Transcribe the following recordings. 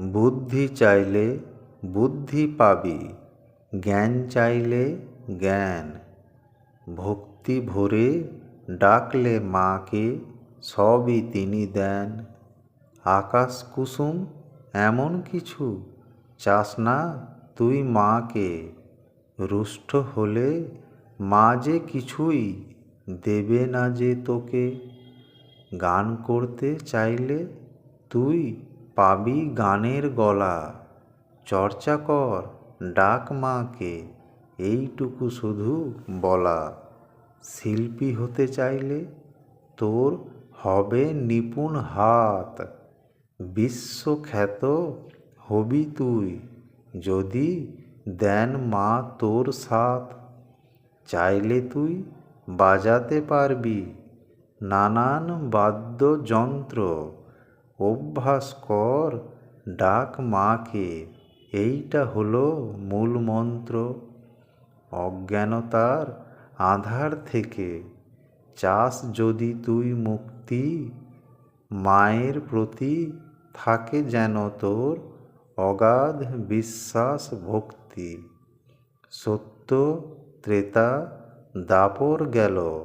বুদ্ধি চাইলে বুদ্ধি পাবি, জ্ঞান চাইলে জ্ঞান। ভক্তি ভরে ডাকলে মাকে সবই তিনি দেন। আকাশ কুসুম এমন কিছু চাস না তুই মাকে, রুষ্ট হলে মা যে কিছুই দেবে না যে তোকে। গান করতে চাইলে তুই পাবি গানের গলা। চর্চা কর ডাক মাকে, এইটুকু শুধু বলা। শিল্পী হতে চাইলে তোর হবে নিপুণ হাত। বিশ্বখ্যাত হবি তুই, যদি দেন মা তোর সাথ। চাইলে তুই বাজাতে পারবি নানান বাদ্যযন্ত্র। অভ্যাস কর, ডাক মাকে। এইটা হলো মূল মন্ত্র। অজ্ঞানতার আধার থেকে চাস যদি তুই মুক্তি, মায়ের প্রতি থাকে যেন তোর অগাধ বিশ্বাস ভক্তি। সত্য ত্রেতা দাপর গেল,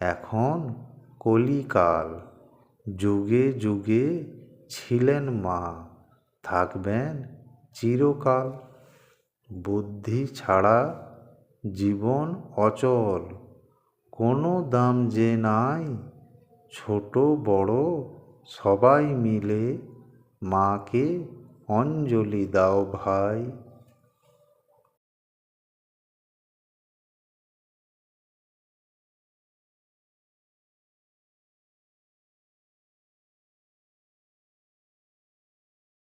এখন কলিকাল। যুগে যুগে ছিলেন মা, থাকবেন চিরকাল। বুদ্ধি ছাড়া জীবন অচল। কোনো দাম যে নাই, ছোট বড় সবাই মিলে মাকে অঞ্জলি দাও ভাই।